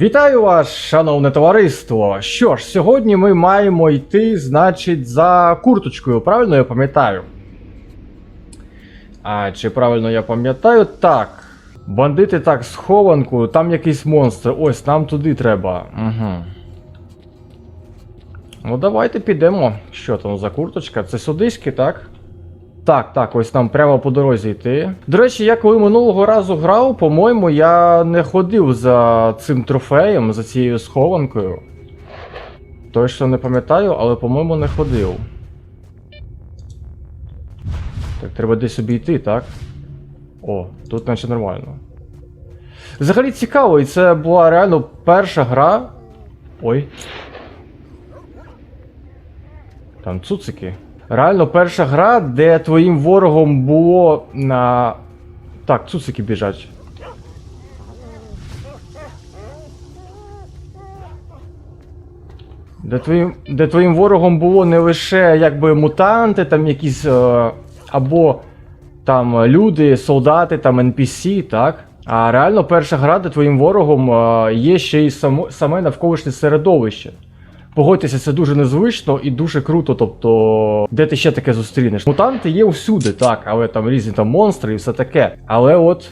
Вітаю вас, шановне товариство. Що ж, сьогодні ми маємо йти, значить, за курточкою, правильно я пам'ятаю? А чи правильно я пам'ятаю? Так. Бандити так, схованку, там якийсь монстр. Ось, нам туди треба. Угу. Ну, давайте підемо. Що там за курточка? Це сюдиськи, так? Так, так, ось нам прямо по дорозі йти. До речі, я коли минулого разу грав, по-моєму, я не ходив за цим трофеєм, за цією схованкою. Точно не пам'ятаю, але, по-моєму, не ходив. Так, треба десь обійти, так? О, тут наче нормально. Взагалі цікаво, і це була реально перша гра. Ой. Там цуцики. Реально перша гра, де твоїм ворогом було на. Так, цуцики біжать. Де твоїм, де твоїм ворогом було не лише якби мутанти, там якісь. Е, або там люди, солдати, там NPC, так? А реально перша гра, де твоїм ворогом е, є ще й само, саме навколишнє середовище. Погодьтеся, це дуже незвично і дуже круто. Тобто, де ти ще таке зустрінеш? Мутанти є всюди, так, але там різні там монстри і все таке. Але от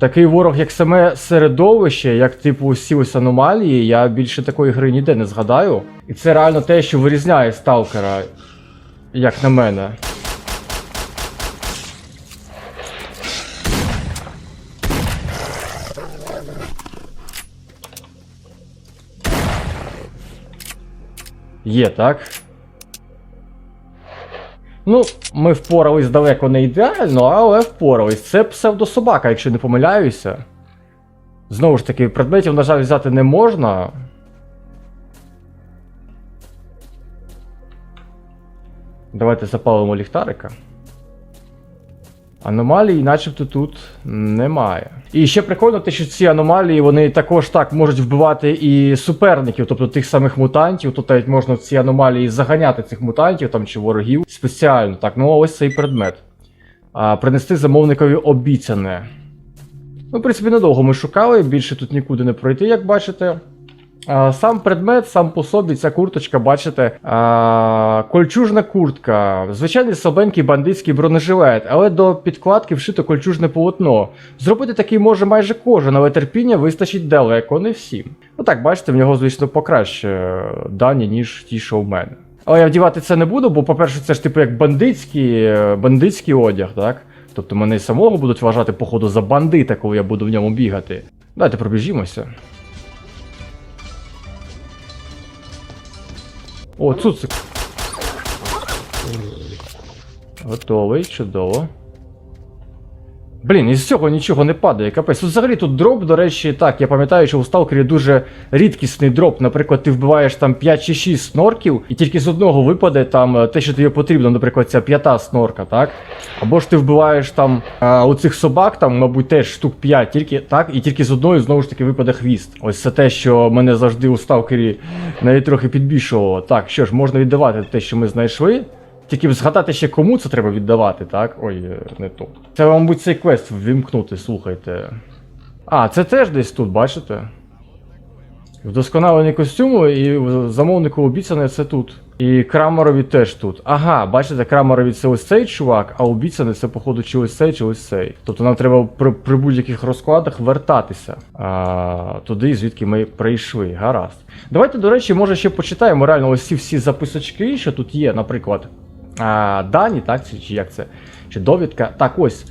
такий ворог, як саме середовище, як типу усі ось аномалії, я більше такої гри ніде не згадаю. І це реально те, що вирізняє сталкера, як на мене. Є, так? Ну, ми впорались далеко не ідеально, але впорались. Це псевдособака, якщо не помиляюся. Знову ж таки, предметів, на жаль, взяти не можна. Давайте запалимо ліхтарика. Аномалій, начебто, тут немає. І ще прикольно те, що ці аномалії вони також так можуть вбивати і суперників, тобто тих самих мутантів. Тут навіть можна в ці аномалії заганяти цих мутантів там чи ворогів спеціально. Так, ну ось цей предмет. А, Принести замовникові обіцяне. Ну, в принципі, недовго ми шукали, більше тут нікуди не пройти, як бачите. Сам предмет, сам по собі, ця курточка, бачите, кольчужна куртка, звичайний слабенький бандитський бронежилет, але до підкладки вшито кольчужне полотно. Зробити такий може майже кожен, але терпіння вистачить далеко не всім. Ну так, бачите, в нього, звісно, покраще дані, ніж ті, що в мене. Але я вдівати це не буду, бо, по-перше, це ж типу як бандитський, е, бандитський одяг, так? Тобто мене самого будуть вважати, походу, за бандита, коли я буду в ньому бігати. Давайте пробіжімося. О, цуцик. Готовий, чудово. Блін, із цього нічого не падає, капець. Взагалі тут дроп, до речі, так, я пам'ятаю, що у Сталкері дуже рідкісний дроп. Наприклад, ти вбиваєш там 5 чи 6 снорків, і тільки з одного випаде там е, те, що тобі потрібно, наприклад, ця п'ята снорка, так? Або ж ти вбиваєш там а, оцих собак, там, мабуть, теж штук 5, тільки так, і тільки з одної знову ж таки випаде хвіст. Ось це те, що мене завжди у Сталкері навіть трохи підбільшувало. Так, що ж, можна віддавати те, що ми знайшли. Тільки згадати ще кому це треба віддавати, так? Ой, е, не то. Це, мабуть, цей квест ввімкнути, слухайте. А, це теж десь тут, бачите? Вдосконалені костюми і замовнику обіцяне це тут. І Крамерові теж тут. Ага, бачите, Крамерові це ось цей чувак, а обіцяне це, походу, чи ось цей, чи ось цей. Тобто нам треба при, при будь-яких розкладах вертатися а, туди, звідки ми прийшли. Гаразд. Давайте, до речі, може ще почитаємо реально ось ці всі записочки, що тут є, наприклад. А, Дані, так, чи як це? Чи довідка. Так, ось.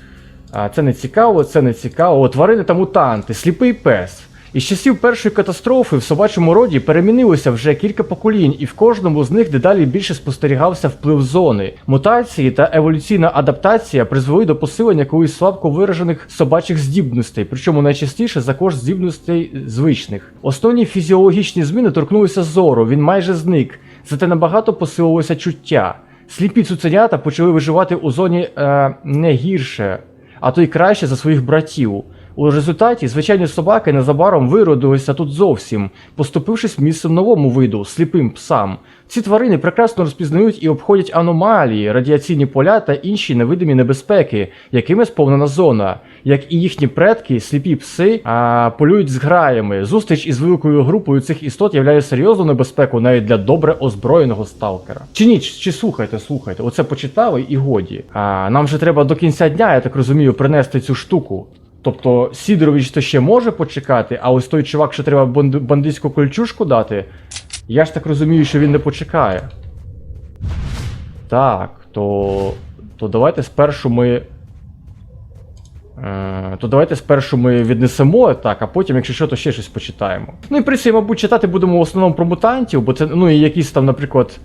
А, Це не цікаво, це не цікаво. О, тварини та мутанти, сліпий пес. Із часів першої катастрофи в собачому роді перемінилося вже кілька поколінь, і в кожному з них дедалі більше спостерігався вплив зони. Мутації та еволюційна адаптація призвели до посилення колись слабко виражених собачих здібностей, причому найчастіше за кошт здібностей звичних. Основні фізіологічні зміни торкнулися зору, він майже зник, зате набагато посилилося чуття. Сліпі цуценята почали виживати у зоні е, не гірше, а то й краще за своїх братів. У результаті звичайні собаки незабаром виродилися тут зовсім, поступившись місцем новому виду сліпим псам. Ці тварини прекрасно розпізнають і обходять аномалії, радіаційні поля та інші невидимі небезпеки, якими сповнена зона. Як і їхні предки, сліпі пси а, полюють з граями. Зустріч із великою групою цих істот являє серйозну небезпеку навіть для добре озброєного сталкера. Чи ні, чи, слухайте, слухайте, оце почитали і годі. А нам же треба до кінця дня, я так розумію, принести цю штуку. Тобто Сідорович то ще може почекати, а ось той чувак, що треба бандитську кольчушку дати, я ж так розумію, що він не почекає. Так, то. То давайте спершу ми. Е, то давайте спершу ми віднесемо так, а потім, якщо що, то ще щось почитаємо. Ну і при цьому, мабуть, читати будемо в основному про мутантів, бо це, ну і якісь там, наприклад,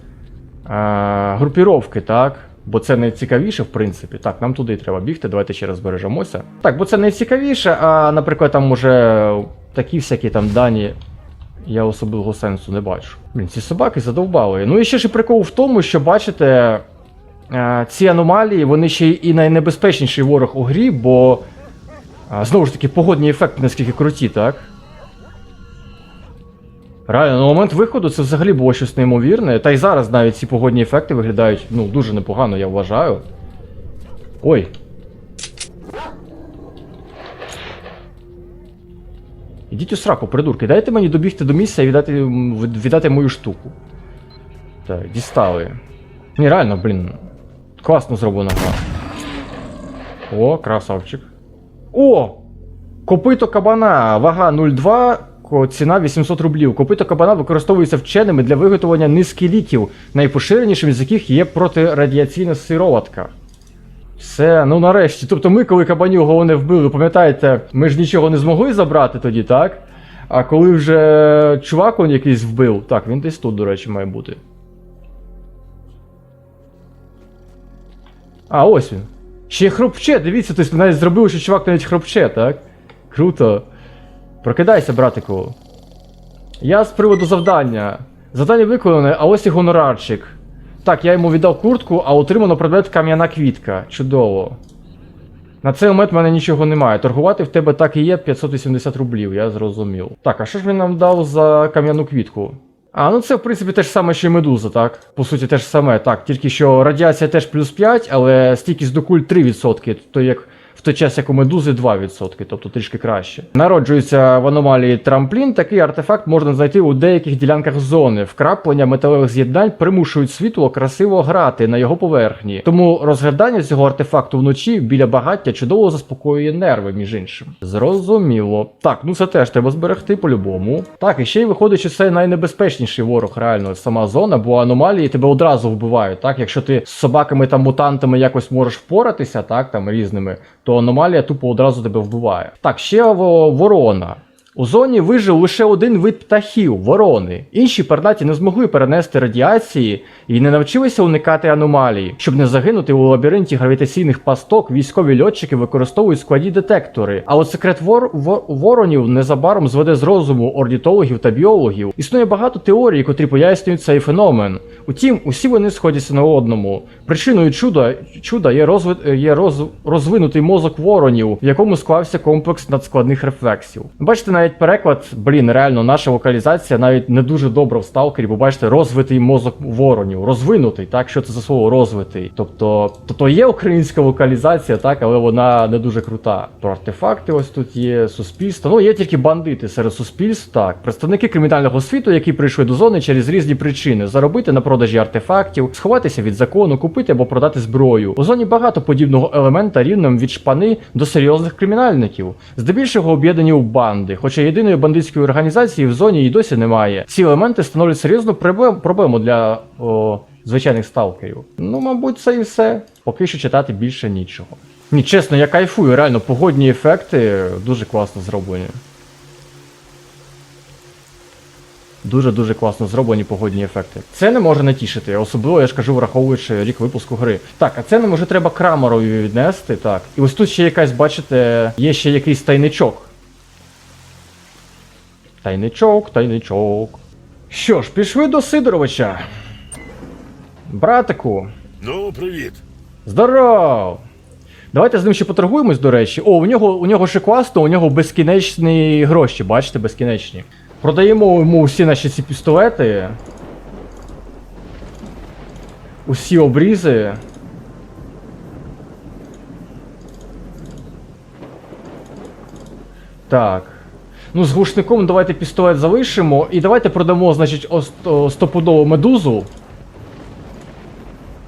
е, групіровки, так? Бо це найцікавіше, в принципі. Так, нам туди треба бігти, давайте ще раз збережемося. Так, бо це найцікавіше, а, наприклад, там уже такі всякі там дані. Я особливого сенсу не бачу. Блін, ці собаки задовбали. Ну і ще ж прикол в тому, що бачите, е, ці аномалії, вони ще і найнебезпечніший ворог у грі, бо знову ж таки погодні ефекти наскільки круті, так? Реально, на момент виходу це взагалі було щось неймовірне. Та й зараз навіть ці погодні ефекти виглядають ну, дуже непогано, я вважаю. Ой. Ідіть у сраку, придурки, дайте мені добігти до місця і віддати, віддати мою штуку. Так, дістали. Ні, реально, блін. Класно зроблена гра. О, красавчик. О! Копито кабана, вага 0,2, ко- ціна 800 рублів. Копито кабана використовується вченими для виготовлення низки ліків, найпоширенішим з яких є протирадіаційна сироватка. Все, ну нарешті. Тобто ми, коли кабанів головне вбили, пам'ятаєте, ми ж нічого не змогли забрати тоді, так? А коли вже чувак он якийсь вбив, так, він десь тут, до речі, має бути. А, ось він. Ще й хропче, дивіться, тобто навіть зробили, що чувак навіть хропче, так? Круто. Прокидайся, братику. Я з приводу завдання. Завдання виконане, а ось і гонорарчик. Так, я йому віддав куртку, а отримано предмет кам'яна квітка. Чудово. На цей момент в мене нічого немає. Торгувати в тебе так і є 580 рублів, я зрозумів. Так, а що ж він нам дав за кам'яну квітку? А, ну це в принципі те ж саме, що і медуза, так? По суті, те ж саме, так. Тільки що радіація теж плюс 5, але стійкість до куль 3%, то як в той час, як у медузи 2%, тобто трішки краще. Народжується в аномалії трамплін. Такий артефакт можна знайти у деяких ділянках зони. Вкраплення металевих з'єднань примушують світло красиво грати на його поверхні. Тому розглядання цього артефакту вночі біля багаття чудово заспокоює нерви, між іншим. Зрозуміло. Так, ну це теж треба зберегти по-любому. Так, і ще й виходить, що це найнебезпечніший ворог, реально, сама зона, бо аномалії тебе одразу вбивають. Так, якщо ти з собаками там мутантами якось можеш впоратися, так, там різними, то аномалія тупо одразу тебе вбиває. Так, ще ворона. У зоні вижив лише один вид птахів ворони. Інші пернаті не змогли перенести радіації і не навчилися уникати аномалії. Щоб не загинути у лабіринті гравітаційних пасток, військові льотчики використовують складні детектори. А от секрет вор... вор- воронів незабаром зведе з розуму орнітологів та біологів. Існує багато теорій, котрі пояснюють цей феномен. Утім, усі вони сходяться на одному. Причиною чуда, чуда є, розви... є роз... розвинутий мозок воронів, в якому склався комплекс надскладних рефлексів. Бачите, навіть переклад, блін, реально, наша локалізація навіть не дуже добра в сталкері, бо бачите, розвитий мозок воронів, розвинутий, так? Що це за слово розвитий? Тобто, тобто є українська локалізація, так, але вона не дуже крута. Про артефакти ось тут є, суспільство. Ну, є тільки бандити серед суспільств, так. Представники кримінального світу, які прийшли до зони через різні причини: заробити на продажі артефактів, сховатися від закону, купити або продати зброю. У зоні багато подібного елемента рівнем від шпани до серйозних кримінальників, здебільшого об'єднані у банди. Хоча єдиної бандитської організації в зоні і досі немає. Ці елементи становлять серйозну проблему для о, звичайних сталкерів. Ну, мабуть, це і все. Поки що читати більше нічого. Ні, чесно, я кайфую, реально, погодні ефекти дуже класно зроблені. Дуже-дуже класно зроблені погодні ефекти. Це не може не тішити, особливо я ж кажу, враховуючи рік випуску гри. Так, а це нам вже треба крамерові віднести. Так. І ось тут ще якась, бачите, є ще якийсь тайничок. Тайничок, тайничок. Що ж, пішли до Сидоровича. Братику, Ну, привіт. здоров! Давайте з ним ще поторгуємось, до речі. О, у нього, у нього ще класно, у нього безкінечні гроші, бачите, безкінечні. Продаємо йому всі наші ці пістолети. Усі обрізи. Так. Ну, з глушником давайте пістолет залишимо. І давайте продамо, значить, стопудову медузу.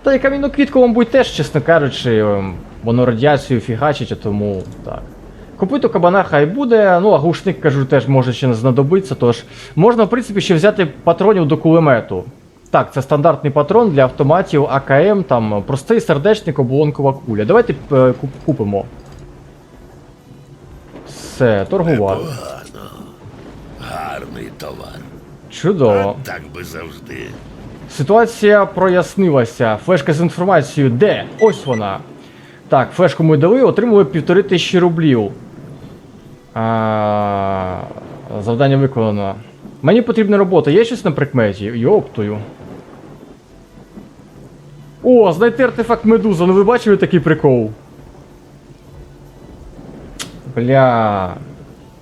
Та й камінну квітку, мабуть, теж, чесно кажучи, ем, воно радіацію фігачить, а тому так. Купити кабана хай буде, ну а глушник, кажу, теж може ще не знадобиться, тож можна, в принципі, ще взяти патронів до кулемету. Так, це стандартний патрон для автоматів АКМ, там простий сердечник, оболонкова куля. Давайте е, куп- купимо. Все, торгувати. Гарний товар. Чудово. А так би завжди. Ситуація прояснилася. Флешка з інформацією. Де? Ось вона. Так, флешку ми дали, отримали півтори тисячі рублів. А, завдання виконано. Мені потрібна робота. Є щось на прикметі? Йоптую. О, знайти артефакт медуза. Ну ви бачили такий прикол? Бля.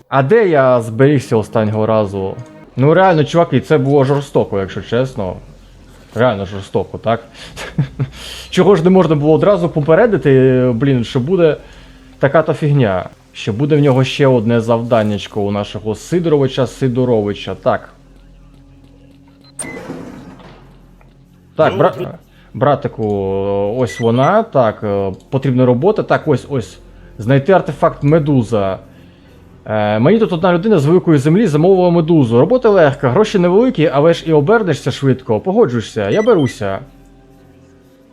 А де я зберігся останнього разу? Ну реально, чуваки, це було жорстоко, якщо чесно. Реально жорстоко, так? Чого ж не можна було одразу попередити, блін, що буде така-то фігня. Що буде в нього ще одне завданнячко у нашого Сидоровича Сидоровича. Так. Так, бра... братику, ось вона. Так, е, потрібна робота. Так, ось ось. Знайти артефакт медуза. Е, мені тут одна людина з великої землі замовила медузу. Робота легка, гроші невеликі, але ж і обернешся швидко. Погоджуєшся, я беруся.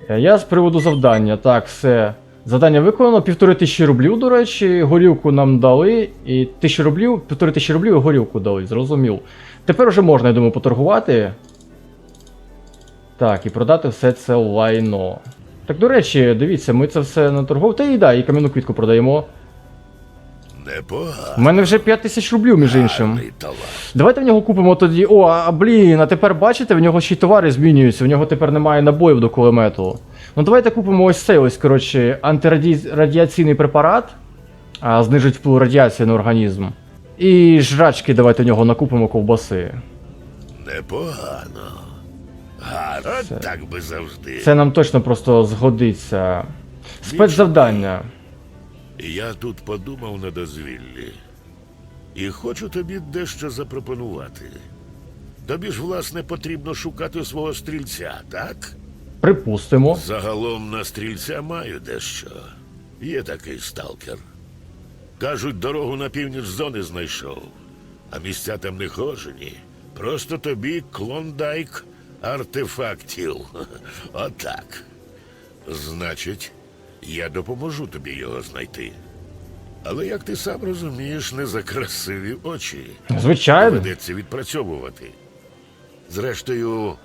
Е, Я з приводу завдання. Так, все. Завдання виконано, півтори тисячі рублів, до речі, горілку нам дали. І тисячі рублів, півтори тисячі рублів і горілку дали, зрозумів. Тепер уже можна, я думаю, поторгувати. Так, і продати все це лайно. Так, до речі, дивіться, ми це все наторгували. Та і да, і кам'яну квітку продаємо. У мене вже 5 тисяч рублів, між іншим. Давайте в нього купимо тоді. О, а блін, а тепер бачите, в нього ще й товари змінюються, в нього тепер немає набоїв до кулемету. Ну давайте купимо ось цей ось, коротше, антирадіаційний препарат, а знижить вплив радіації на організм. І жрачки давайте в нього накупимо ковбаси. Непогано. Гарно. А так би завжди. Це нам точно просто згодиться. Спецзавдання. Я тут подумав на дозвіллі. І хочу тобі дещо запропонувати. Тобі ж, власне, потрібно шукати свого стрільця, так? Припустимо. Загалом на стрільця маю дещо. Є такий сталкер. Кажуть, дорогу на північ зони знайшов, а місця там не хожені. Просто тобі клондайк артефактів. Отак. Значить, я допоможу тобі його знайти. Але як ти сам розумієш, не за красиві очі. Звичайно. Доведеться відпрацьовувати. Зрештою,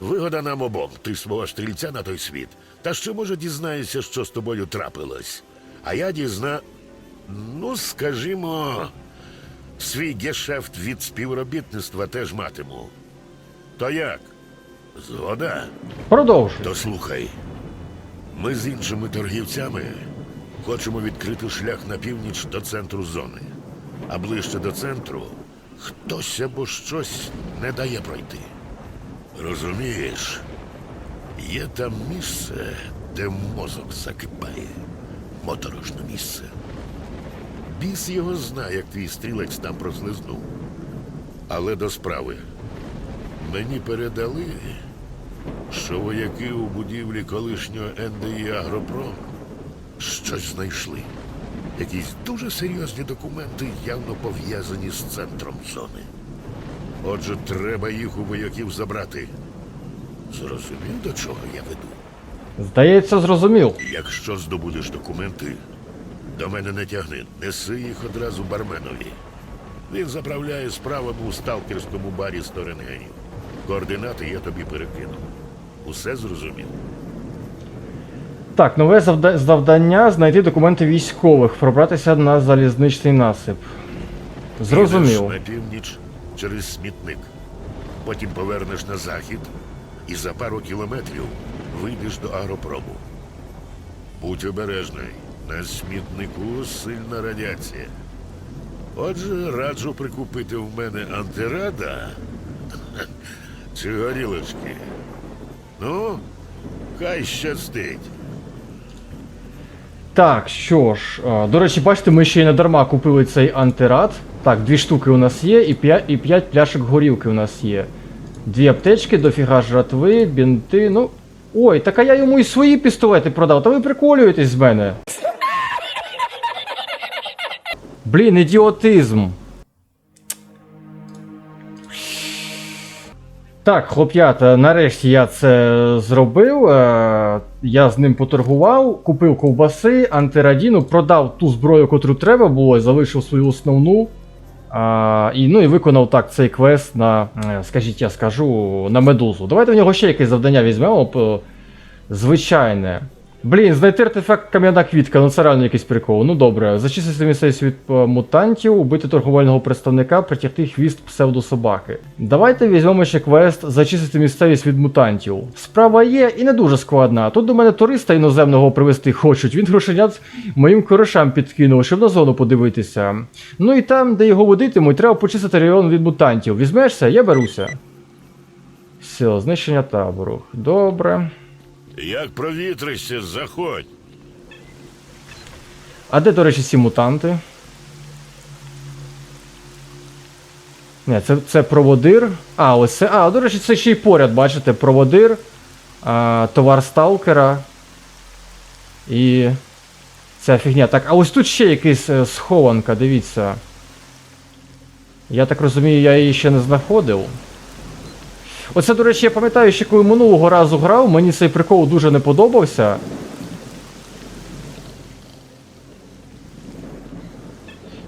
вигода нам обом. Ти свого стрільця на той світ. Та ще може дізнаєшся, що з тобою трапилось. А я дізна. Ну, скажімо, свій гешефт від співробітництва теж матиму. То як? Згода? Продовжуй. То слухай, ми з іншими торгівцями хочемо відкрити шлях на північ до центру зони. А ближче до центру хтось або щось не дає пройти. Розумієш, є там місце, де мозок закипає. Моторошне місце. Біс його знає, як твій стрілець там прослизнув. Але до справи. Мені передали, що вояки у будівлі колишнього НДІ Агропром щось знайшли. Якісь дуже серйозні документи, явно пов'язані з центром зони. Отже, треба їх у вояків забрати. Зрозумів, до чого я веду? Здається, зрозумів. Якщо здобудеш документи, до мене не тягни. Неси їх одразу барменові. Він заправляє справами у сталкерському барі Сторінгенів. Координати я тобі перекину. Усе зрозумів? Так, нове завда- завдання знайти документи військових, пробратися на залізничний насип. Зрозумів. Підеш на північ через смітник. Потім повернеш на захід і за пару кілометрів вийдеш до агропробу. Будь обережний, На смітнику сильна радіація. Отже, раджу прикупити в мене антирада чи горілочки. Ну, хай щастить. Так, що ж, до речі, бачите, ми ще й не дарма купили цей антирад. Так, дві штуки у нас є, і 5, і 5 пляшок горілки у нас є. Дві аптечки, дофіга жратви, бінти, ну. Ой, так а я йому і свої пістолети продав, та ви приколюєтесь з мене. Блін, ідіотизм. Так, хлоп'ята, нарешті я це зробив. Е, я з ним поторгував, купив ковбаси, антирадіну, продав ту зброю, котру треба було, і залишив свою основну. А, і, ну і виконав так цей квест на, е, скажіть, я скажу, на медузу. Давайте в нього ще якесь завдання візьмемо. Звичайне. Блін, знайти артефакт кам'яна квітка, ну це реально якийсь прикол. Ну добре, зачистити місцевість від е, мутантів, убити торговельного представника, притягти хвіст псевдособаки. Давайте візьмемо ще квест зачистити місцевість від мутантів. Справа є і не дуже складна. Тут до мене туриста іноземного привезти хочуть. Він грошенят моїм коришам підкинув, щоб на зону подивитися. Ну і там, де його водитимуть, треба почистити район від мутантів. Візьмешся, я беруся. Все, знищення табору. Добре. Як провітришся, заходь. А де, до речі, ці мутанти? Не, це, це проводир. А, ось це. А, до речі, це ще й поряд, бачите, проводир, а, товар сталкера. І. Ця фігня. Так, а ось тут ще якась е, схованка, дивіться. Я так розумію, я її ще не знаходив. Оце, до речі, я пам'ятаю, ще коли минулого разу грав, мені цей прикол дуже не подобався.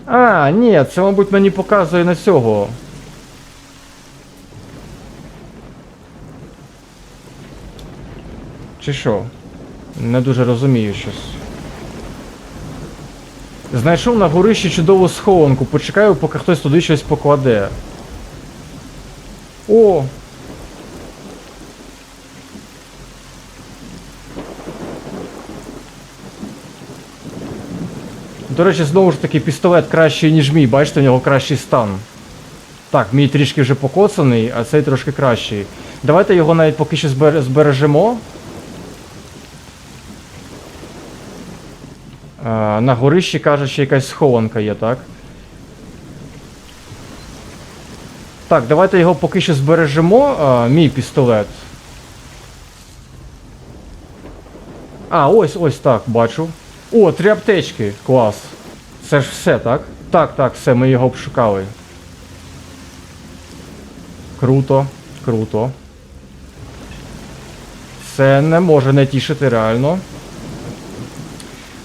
А, ні, це, мабуть, мені показує на цього. Чи що? Не дуже розумію щось. Знайшов на горищі чудову схованку. Почекаю, поки хтось туди щось покладе. О! До речі, знову ж таки, пістолет кращий, ніж мій, бачите, у нього кращий стан. Так, мій трішки вже покоцаний, а цей трошки кращий. Давайте його навіть поки що збережемо. На горищі каже, що якась схованка є, так? Так, давайте його поки що збережемо, мій пістолет. А, ось, ось так, бачу. О, три аптечки. Клас. Це ж все, так? Так, так, все, ми його обшукали. Круто, круто. Це не може не тішити реально.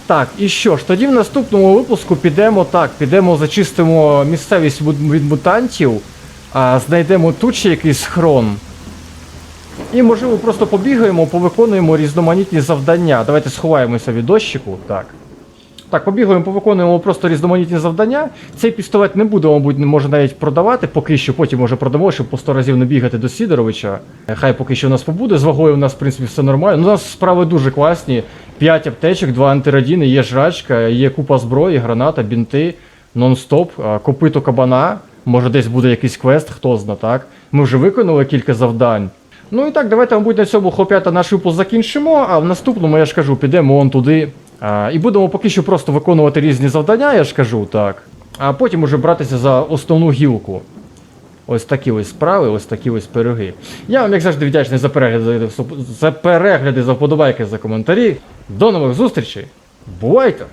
Так, і що ж, тоді в наступному випуску підемо так, підемо зачистимо місцевість від мутантів, а, знайдемо тут ще якийсь схрон. І, можливо, просто побігаємо, повиконуємо різноманітні завдання. Давайте сховаємося від дощику. Так. Так, побігаємо, повиконуємо просто різноманітні завдання. Цей пістолет не буде, мабуть, може навіть продавати, поки що, потім може продамо, щоб по 100 разів не бігати до Сідоровича. Хай поки що у нас побуде. З вагою у нас, в принципі, все нормально. Ну, у нас справи дуже класні. 5 аптечок, 2 антирадіни, є жрачка, є купа зброї, граната, бінти, нон-стоп, копито кабана. Може десь буде якийсь квест, хто зна, так? Ми вже виконали кілька завдань. Ну і так, давайте, мабуть, на цьому хлоп'ята наш випуск закінчимо, а в наступному, я ж кажу, підемо он туди. А, і будемо поки що просто виконувати різні завдання, я ж кажу, так. А потім уже братися за основну гілку. Ось такі ось справи, ось такі ось пироги. Я вам, як завжди, вдячний за перегляди, за перегляди, за вподобайки, за коментарі. До нових зустрічей. Бувайте!